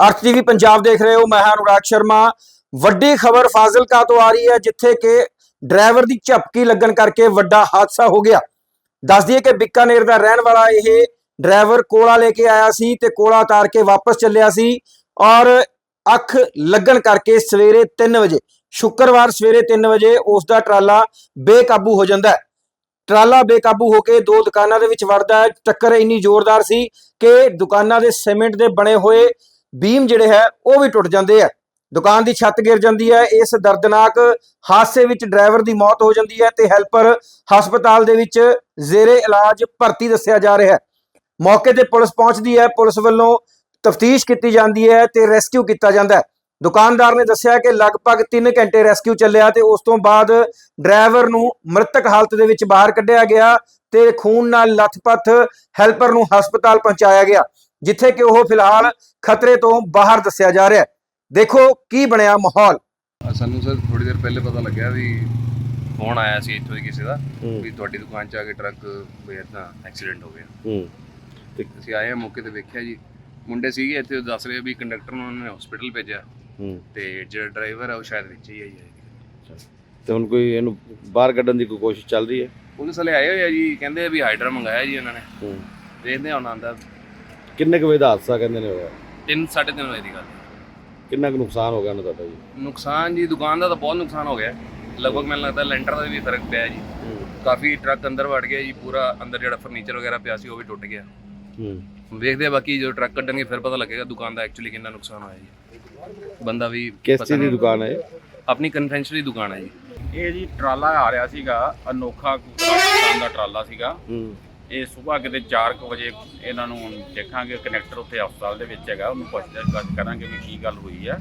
ਅਰਥ ਟੀਵੀ ਪੰਜਾਬ ਦੇਖ ਰਹੇ ਹੋ, ਮੈਂ ਹਾਂ ਅਨੁਰਾਗ ਸ਼ਰਮਾ। ਵੱਡੀ ਖਬਰ ਫਾਜ਼ਿਲਕਾ ਤੋਂ ਆ ਰਹੀ ਹੈ, ਜਿੱਥੇ ਕਿ ਡਰਾਈਵਰ ਦੀ ਝਪਕੀ ਲੱਗਣ ਕਰਕੇ ਵੱਡਾ ਹਾਦਸਾ ਹੋ ਗਿਆ। ਦੱਸ ਦਈਏ ਕਿ ਬਿਕਾਨੇਰ ਦਾ ਰਹਿਣ ਵਾਲਾ ਇਹ ਡਰਾਈਵਰ ਕੋਲਾ ਲੈ ਕੇ ਆਇਆ ਸੀ ਤੇ ਕੋਲਾ ਉਤਾਰ ਕੇ ਵਾਪਸ ਚੱਲਿਆ ਸੀ ਔਰ ਅੱਖ ਲੱਗਣ ਕਰਕੇ ਸਵੇਰੇ 3 ਵਜੇ, ਸ਼ੁੱਕਰਵਾਰ ਸਵੇਰੇ 3 ਵਜੇ ਉਸ ਦਾ ਟਰਾਲਾ ਬੇਕਾਬੂ ਹੋ ਜਾਂਦਾ ਹੈ। ਟਰਾਲਾ ਬੇਕਾਬੂ ਹੋ ਕੇ ਦੋ ਦੁਕਾਨਾਂ ਦੇ ਵਿੱਚ ਵੜਦਾ ਹੈ। ਟੱਕਰ ਇੰਨੀ ਜ਼ੋਰਦਾਰ ਸੀ ਕਿ ਦੁਕਾਨਾਂ ਦੇ ਸੀਮੈਂਟ ਦੇ ਬਣੇ ਹੋਏ ਬੀਮ ਜਿਹੜੇ ਹੈ, ਉਹ ਵੀ ਟੁੱਟ ਜਾਂਦੇ ਆ। ਦੁਕਾਨ ਦੀ ਛੱਤ ਗਿਰ ਜਾਂਦੀ ਹੈ, ਇਸ ਦਰਦਨਾਕ ਹਾਦਸੇ ਵਿੱਚ ਡਰਾਈਵਰ ਦੀ ਮੌਤ ਹੋ ਜਾਂਦੀ ਹੈ ਤੇ ਹੈਲਪਰ ਹਸਪਤਾਲ ਦੇ ਵਿੱਚ ਜ਼ੇਰੇ ਇਲਾਜ ਭਰਤੀ ਦੱਸਿਆ ਜਾ ਰਿਹਾ ਹੈ। ਮੌਕੇ ਤੇ ਪੁਲਿਸ ਪਹੁੰਚਦੀ ਹੈ, ਪੁਲਿਸ ਵੱਲੋਂ ਤਫਤੀਸ਼ ਕੀਤੀ ਜਾਂਦੀ ਹੈ ਤੇ ਰੈਸਕਿਊ ਕੀਤਾ ਜਾਂਦਾ ਹੈ। ਦੁਕਾਨਦਾਰ ਨੇ ਦੱਸਿਆ ਕਿ ਲਗਭਗ 3 ਘੰਟੇ ਰੈਸਕਿਊ ਚੱਲਿਆ ਤੇ ਉਸ ਤੋਂ ਬਾਅਦ ਡਰਾਈਵਰ ਨੂੰ ਮ੍ਰਿਤਕ ਹਾਲਤ ਦੇ ਵਿੱਚ ਬਾਹਰ ਕੱਢਿਆ ਗਿਆ ਤੇ ਖੂਨ ਨਾਲ ਲੱਥਪੱਥ ਹੈਲਪਰ ਨੂੰ ਹਸਪਤਾਲ ਪਹੁੰਚਾਇਆ ਗਿਆ। ਜਿੱਥੇ ਕਿ ਉਹ ਫਿਲਹਾਲ ਖਤਰੇ ਤੋਂ ਬਾਹਰ ਦੱਸਿਆ ਜਾ ਰਿਹਾ ਹੈ। ਦੇਖੋ ਕੀ ਬਣਿਆ ਮਾਹੌਲ। ਸਾਨੂੰ ਸਰ ਥੋੜੀ ਦੇਰ ਪਹਿਲੇ ਪਤਾ ਲੱਗਿਆ ਵੀ ਫੋਨ ਆਇਆ ਸੀ ਇੱਥੋਂ ਦੀ ਕਿਸੇ ਦਾ ਵੀ ਤੁਹਾਡੀ ਦੁਕਾਨ 'ਚ ਆ ਕੇ ਟਰੱਕ ਵੀ ਏਦਾਂ ਐਕਸੀਡੈਂਟ ਹੋ ਗਿਆ। ਹੂੰ। ਤੇ ਅਸੀਂ ਆਏ ਮੌਕੇ ਤੇ ਵੇਖਿਆ ਜੀ। ਮੁੰਡੇ ਸੀਗੇ ਇੱਥੇ ਉਹ ਦੱਸ ਰਹੇ ਵੀ ਕੰਡਕਟਰ ਨੂੰ ਉਹਨਾਂ ਨੇ ਹਸਪੀਟਲ ਭੇਜਿਆ। ਹੂੰ। ਤੇ ਜਿਹੜਾ ਡਰਾਈਵਰ ਆ ਉਹ ਸ਼ਾਇਦ ਵਿੱਚ ਹੀ ਆਈ ਹੈ ਤੇ ਹੁਣ ਕੋਈ ਇਹਨੂੰ ਬਾਹਰ ਕੱਢਣ ਦੀ ਕੋਈ ਕੋਸ਼ਿਸ਼ ਚੱਲ ਰਹੀ ਹੈ? ਪੁਲਿਸ ਵਾਲੇ ਆਏ ਹੋਏ ਆ ਜੀ। ਕਹਿੰਦੇ ਵੀ ਹਾਈਡਰਾ ਮੰਗਾਇਆ ਜੀ ਉਹਨਾਂ ਨੇ। ਹੂੰ। ਦੇਖਦੇ ਆ ਹੁਣ ਆਂਦਾ ਕਿੰਨੇ ਕੁ ਵਜੇ ਦਾ ਹਾਦਸਾ ਕਹਿੰਦੇ ਨੇ ਹੋਇਆ 3 3:30 ਵਜੇ ਦੀ ਗੱਲ ਹੈ। ਕਿੰਨਾ ਕੁ ਨੁਕਸਾਨ ਹੋ ਗਿਆ ਉਹਨਾਂ ਦਾ ਜੀ? ਨੁਕਸਾਨ ਜੀ ਦੁਕਾਨ ਦਾ ਤਾਂ ਬਹੁਤ ਨੁਕਸਾਨ ਹੋ ਗਿਆ। ਲਗਭਗ ਮੈਨੂੰ ਲੱਗਦਾ ਲੈਂਟਰ ਦਾ ਵੀ ਫ਼ਰਕ ਪਿਆ ਜੀ। ਹੂੰ। ਕਾਫੀ ਟਰੱਕ ਅੰਦਰ ਵੜ ਗਿਆ ਜੀ ਪੂਰਾ ਅੰਦਰ ਜਿਹੜਾ ਫਰਨੀਚਰ ਵਗੈਰਾ ਪਿਆ ਸੀ ਉਹ ਵੀ ਟੁੱਟ ਗਿਆ। ਹੂੰ। ਹੁਣ ਵੇਖਦੇ ਆ ਬਾਕੀ ਜਦੋਂ ਟਰੱਕ ਕੱਢਣਗੇ ਫਿਰ ਪਤਾ ਲੱਗੇਗਾ ਦੁਕਾਨ ਦਾ ਐਕਚੁਅਲੀ ਕਿੰਨਾ ਨੁਕਸਾਨ ਹੋਇਆ ਜੀ। ਬੰਦਾ ਵੀ ਕਿਸ ਚੀਜ਼ ਦੀ। ਦੁਕਾਨ ਹੈ ਇਹ? ਆਪਣੀ ਕਨਫੈਕਸ਼ਨਰੀ ਦੁਕਾਨ ਹੈ ਜੀ। ਇਹ ਜੀ ਟਰਾਲਾ ਆ ਰਿਹਾ ਸੀਗਾ ਅਨੋਖਾ ਪਾਕਿਸਤਾਨ ਦਾ ਟਰਾਲਾ ਸੀਗਾ। ਹੂੰ। ਇਹ ਸਵੇਰ ਕਿਤੇ 4:00 ਵਜੇ ਇਹਨਾਂ ਨੂੰ ਦੇਖਾਂਗੇ ਕਨੈਕਟਰ ਉੱਥੇ ਹਸਪਤਾਲ ਦੇ ਵਿੱਚ ਹੈਗਾ ਉਹਨੂੰ ਪੁੱਛਦੇ ਗੱਲ ਕਰਾਂਗੇ ਵੀ ਕੀ ਗੱਲ ਹੋਈ ਆ।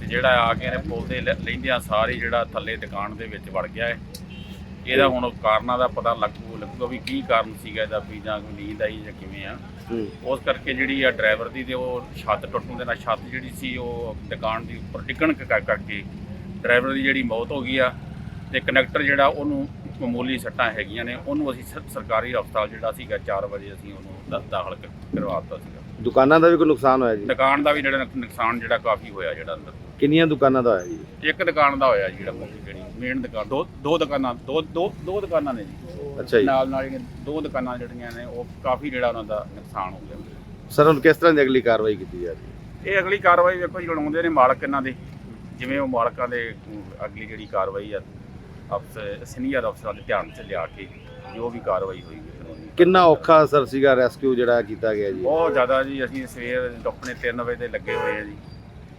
ਤੇ ਜਿਹੜਾ ਆ ਕੇ ਇਹਨੇ ਪੁਲ ਦੇ ਲੈਂਦਿਆਂ ਸਾਰੇ ਜਿਹੜਾ ਥੱਲੇ ਦੁਕਾਨ ਦੇ ਵਿੱਚ ਵੜ ਗਿਆ ਹੈ ਇਹਦਾ ਹੁਣ ਕਾਰਨਾਂ ਦਾ ਪਤਾ ਲੱਗੂ ਲੱਗੂਗਾ ਵੀ ਕੀ ਕਾਰਨ ਸੀਗਾ ਇਹਦਾ ਵੀ ਜਾਂ ਕੋਈ ਨੀਂਦ ਆਈ ਜਾਂ ਕਿਵੇਂ ਆ। ਉਸ ਕਰਕੇ ਜਿਹੜੀ ਆ ਡਰਾਈਵਰ ਦੀ ਤੇ ਉਹ ਛੱਤ ਟੁੱਟਣ ਦੇ ਨਾਲ ਛੱਤ ਜਿਹੜੀ ਸੀ ਉਹ ਦੁਕਾਨ ਦੀ ਉੱਪਰ ਡਿੱਗਣ ਕਰ- ਕਰਕੇ ਡਰਾਈਵਰ ਦੀ ਜਿਹੜੀ ਮੌਤ ਹੋ ਗਈ ਆ ਤੇ ਕਨੈਕਟਰ ਜਿਹੜਾ ਉਹਨੂੰ ਮਾਮੂਲੀ ਸੱਟਾਂ ਹੈਗੀਆਂ ਨੇ ਉਹਨੂੰ ਅਸੀਂ ਸਰਕਾਰੀ ਹਸਪਤਾਲ ਜਿਹੜਾ ਸੀਗਾ 4 ਵਜੇ ਅਸੀਂ ਉਹਨੂੰ ਦ- ਦਾਖਲ ਕ- ਕਰਵਾ ਦਿੱਤਾ ਸੀਗਾ। ਦੁਕਾਨਾਂ ਦਾ ਵੀ ਕੋਈ ਨੁਕਸਾਨ ਹੋਇਆ ਜੀ? ਦੁਕਾਨ ਦਾ ਵੀ ਜਿਹੜਾ ਨੁਕ- ਨੁਕਸਾਨ ਜਿਹੜਾ ਕਾਫੀ ਹੋਇਆ ਜਿਹੜਾ ਅੰਦਰ। ਕਿੰਨੀਆਂ ਦੁਕਾਨਾਂ ਦਾ ਹੋਇਆ ਜੀ? ਇੱਕ ਦੁਕਾਨ ਦਾ ਹੋਇਆ ਜਿਹੜਾ ਮੁੱਖ ਜਿਹੜੀ ਮੇਨ ਦੁਕਾਨ ਦੋ ਦੋ ਦੁਕਾਨਾਂ ਦੋ ਦੋ ਦੋ ਦੁਕਾਨਾਂ ਨੇ ਜੀ। ਅੱਛਾ ਜੀ। ਨਾਲ ਨਾਲ ਜਿਹੜੀਆਂ ਦੋ ਦੁਕਾਨਾਂ ਜਿਹੜੀਆਂ ਨੇ ਉਹ ਕਾਫੀ ਜਿਹੜਾ ਉਹਨਾਂ ਦਾ ਨੁਕਸਾਨ ਹੋ ਗਿਆ। ਸਰ ਹੁਣ ਕਿਸ ਤਰ੍ਹਾਂ ਦੀ ਅਗਲੀ ਕਾਰਵਾਈ ਕੀਤੀ ਜਾ ਰਹੀ ਹੈ? ਇਹ ਅਗਲੀ ਕਾਰਵਾਈ ਵੇਖੋ ਜੀ ਬਣਾਉਂਦੇ ਨੇ ਮਾਲਕ ਇਹਨਾਂ ਦੇ ਜਿਵੇਂ ਉਹ ਮਾਲਕਾਂ ਦੇ ਅਮ, ਅਗਲੀ ਜਿਹੜੀ ਕਾਰਵਾਈ ਆ ਅਫਸਰ ਸੀਨੀਅਰ ਅਫਸਰਾਂ ਦੇ ਧਿਆਨ 'ਚ ਲਿਆ ਕੇ ਜੋ ਵੀ ਕਾਰਵਾਈ ਹੋਈ ਕਾਨੂੰਨੀ ਕਿੰਨਾ ਔਖਾ ਸਰ ਸੀਗਾ ਰੈਸਕਿਊ ਜਿਹੜਾ ਕੀਤਾ ਗਿਆ ਜੀ? ਬਹੁਤ ਜ਼ਿਆਦਾ ਜੀ ਅਸੀਂ ਸਵੇਰ ਆਪਣੇ 3 ਵਜੇ ਦੇ ਲੱਗੇ ਹੋਏ ਆ ਜੀ।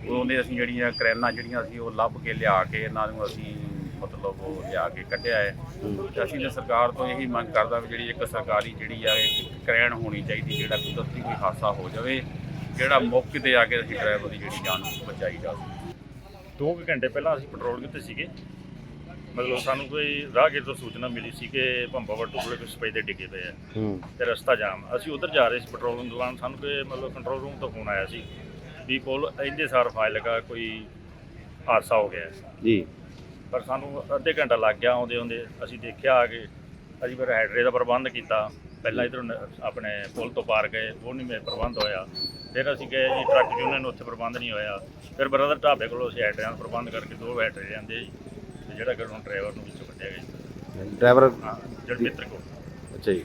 ਉਦੋਂ ਦੇ ਅਸੀਂ ਜਿਹੜੀਆਂ ਕਰੈਨਾਂ ਜਿਹੜੀਆਂ ਸੀ ਉਹ ਲੱਭ ਕੇ ਲਿਆ ਕੇ ਇਹਨਾਂ ਨੂੰ ਅਸੀਂ ਮਤਲਬ ਉਹ ਲਿਆ ਕੇ ਕੱਢਿਆ ਹੈ। ਤੇ ਅਸੀਂ ਤਾਂ ਸਰਕਾਰ ਤੋਂ ਇਹੀ ਮੰਗ ਕਰਦਾ ਵੀ ਜਿਹੜੀ ਇੱਕ ਸਰਕਾਰੀ ਜਿਹੜੀ ਆ ਇੱਕ ਕਰੈਨ ਹੋਣੀ ਚਾਹੀਦੀ ਜਿਹੜਾ ਕੁਦਰਤੀ ਕੋਈ ਹਾਦਸਾ ਹੋ ਜਾਵੇ ਜਿਹੜਾ ਮੌਕੇ ਤੇ ਆ ਕੇ ਅਸੀਂ ਡਰਾਈਵਰ ਦੀ ਜਿਹੜੀ ਜਾਨ ਬਚਾਈ ਜਾ ਸਕੇ। ਦੋ ਕੁ ਘੰਟੇ ਪਹਿਲਾਂ ਅਸੀਂ ਪੈਟਰੋਲ ਕਿਤੇ ਸੀਗੇ। ਮਤਲਬ ਸਾਨੂੰ ਕੋਈ ਰਾਹਗੀਰ ਤੋਂ ਸੂਚਨਾ ਮਿਲੀ ਸੀ ਕਿ ਭੰਬਾਵਰ ਟੋਲੇ ਕੁਝ ਸਪੇਸ ਦੇ ਡਿੱਗੇ ਪਏ ਆ। ਹੂੰ। ਤੇ ਰਸਤਾ ਜਾਮ। ਅਸੀਂ ਉਧਰ ਜਾ ਰਹੇ ਸੀ ਪੈਟਰੋਲ ਦੌਰਾਨ। ਸਾਨੂੰ ਕੋਈ ਮਤਲਬ ਕੰਟਰੋਲ ਰੂਮ ਤੋਂ ਫੋਨ ਆਇਆ ਸੀ ਵੀ ਕੋਲ ਇਹਦੇ ਸਾਰ ਫਾਇਲ ਲਗਾ ਕੋਈ ਹਾਦਸਾ ਹੋ ਗਿਆ। ਜੀ। ਪਰ ਸਾਨੂੰ ਅੱਧੇ ਘੰਟਾ ਲੱਗ ਗਿਆ ਆਉਂਦੇ ਆਉਂਦੇ। ਅਸੀਂ ਦੇਖਿਆ ਆ ਕੇ ਅਸੀਂ ਫਿਰ ਹੈਡਰੇ ਦਾ ਪ੍ਰਬੰਧ ਕੀਤਾ। ਪਹਿਲਾਂ ਇਧਰੋਂ ਆਪਣੇ ਪੁਲ ਤੋਂ ਪਾਰ ਗਏ ਉਹ ਨਹੀਂ ਮੇਰੇ ਪ੍ਰਬੰਧ ਹੋਇਆ। ਫਿਰ ਅਸੀਂ ਗਏ ਜੀ ਟਰੱਕ ਯੂਨੀਅਨ ਉੱਥੇ ਪ੍ਰਬੰਧ ਨਹੀਂ ਹੋਇਆ। ਫਿਰ ਬਰਦਰ ਢਾਬੇ ਕੋਲੋਂ ਅਸੀਂ ਹੈਡਰਿਆਂ ਦਾ ਪ੍ਰਬੰਧ ਕਰਕੇ ਦੋ ਹੈਡਰੇ ਜਾਂਦੇ ਜੀ। ਤੇ ਜਿਹੜਾ ਹੁਣ ਡਰਾਈਵਰ ਨੂੰ ਵਿੱਚੋਂ ਕੱਢਿਆ ਗਿਆ। ਡਰਾਈਵਰ ਹਾਂ ਜਲਮਿੱਤਰ ਕੋ ਅੱਛਾ ਜੀ।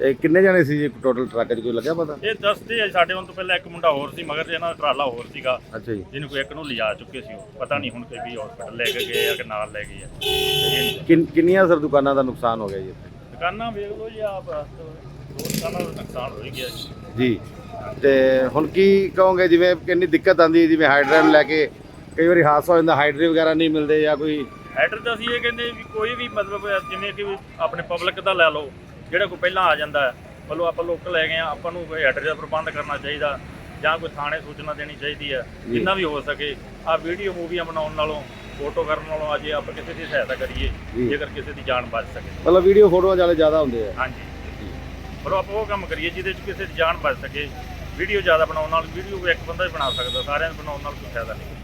ਇਹ ਕਿੰਨੇ ਜਣੇ ਸੀ ਜੀ? ਟੋਟਲ ਟਰੱਕ 'ਚ ਕੋਈ ਲੱਗਿਆ ਪਤਾ? ਇਹ ਦੱਸਦੇ ਆ ਸਾਡੇ ਤੋਂ ਪਹਿਲਾਂ ਇੱਕ ਮੁੰਡਾ ਹੋਰ ਸੀ ਮਗਰ ਇਹਨਾਂ ਦਾ ਟਰਾਲਾ ਹੋਰ ਸੀਗਾ। ਅੱਛਾ ਜੀ। ਜਿਹਨੂੰ ਕੋਈ ਇੱਕ ਨੂੰ ਲਿਜਾ ਚੁੱਕੇ ਸੀ ਉਹ। ਪਤਾ ਨਹੀਂ ਹੁਣ ਕਿ ਵੀ ਹਸਪੀਟਲ ਲੈ ਕੇ ਗਏ ਆ ਕਿ ਨਾਲ ਲੈ ਗਏ ਆ। ਇਹ ਕਿੰਨ ਕਿੰਨੀਆਂ ਸਰ ਦੁਕਾਨਾਂ ਦਾ ਨੁਕਸਾਨ ਹੋ ਗਿਆ ਜੀ? ਇੱਥੇ? ਦੁਕਾਨਾਂ ਵੇਖ ਲਓ ਜੀ ਆਪ ਦੋ ਦੁਕਾਨਾਂ ਦਾ ਨੁਕਸਾਨ ਹੋ ਹੀ ਗਿਆ ਜੀ। ਜੀ। ਤੇ ਹੁਣ ਕੀ ਕਹੋਗੇ ਜਿਵੇਂ ਕਿੰਨੀ ਦਿੱਕਤ ਆਂਦੀ ਜਿਵੇਂ ਹਾਈਡਰਾ ਨੂੰ ਲੈ ਕੇ ਕਈ ਵਾਰੀ ਹਾਦਸਾ ਹੋ ਜਾਂਦਾ ਹਾਈਡਰੇ ਵਗੈਰਾ ਨਹੀਂ ਮਿਲਦੇ ਜਾਂ ਕੋਈ ਐਡਰ ਤਾਂ ਅਸੀਂ ਇਹ ਕਹਿੰਦੇ ਵੀ ਕੋਈ ਵੀ ਮਤਲਬ ਜਿਵੇਂ ਕਿ ਆਪਣੇ ਪਬਲਿਕ ਦਾ ਲੈ ਲਓ ਜਿਹੜਾ ਕੋਈ ਪਹਿਲਾਂ ਆ ਜਾਂਦਾ ਹੈ ਮਤਲਬ ਆਪਾਂ ਲੋਕਲ ਲੈ ਗਏ ਆ ਆਪਾਂ ਨੂੰ ਕੋਈ ਐਡਰ ਦਾ ਪ੍ਰਬੰਧ ਕਰਨਾ ਚਾਹੀਦਾ ਜਾਂ ਕੋਈ ਥਾਣੇ ਸੂਚਨਾ ਦੇਣੀ ਚਾਹੀਦੀ ਹੈ। ਜਿੰਨਾ ਵੀ ਹੋ ਸਕੇ ਆ ਵੀਡੀਓ ਮੂਵੀਆਂ ਬਣਾਉਣ ਨਾਲੋਂ ਫੋਟੋ ਕਰਨ ਨਾਲੋਂ ਅਜੇ ਆਪਾਂ ਕਿਸੇ ਦੀ ਸਹਾਇਤਾ ਕਰੀਏ। ਜੇਕਰ ਕਿਸੇ ਦੀ ਜਾਨ ਬਚ ਸਕੇ। ਮਤਲਬ ਵੀਡੀਓ ਫੋਟੋਆਂ ਵਾਲੇ ਜ਼ਿਆਦਾ ਹੁੰਦੇ ਆ। ਹਾਂਜੀ। ਪਰ ਆਪਾਂ ਉਹ ਕੰਮ ਕਰੀਏ ਜਿਹਦੇ 'ਚ ਕਿਸੇ ਦੀ ਜਾਨ ਬਚ ਸਕੇ ਵੀਡੀਓ ਜ਼ਿਆਦਾ ਬਣਾਉਣ ਨਾਲ ਵੀਡੀਓ ਇੱਕ ਬੰਦਾ ਹੀ ਬਣਾ ਸਕਦਾ ਸਾਰਿਆਂ ਨੂੰ ਬਣਾਉਣ ਨਾਲ ਕੋਈ ਫਾਇਦਾ ਨਹੀਂ।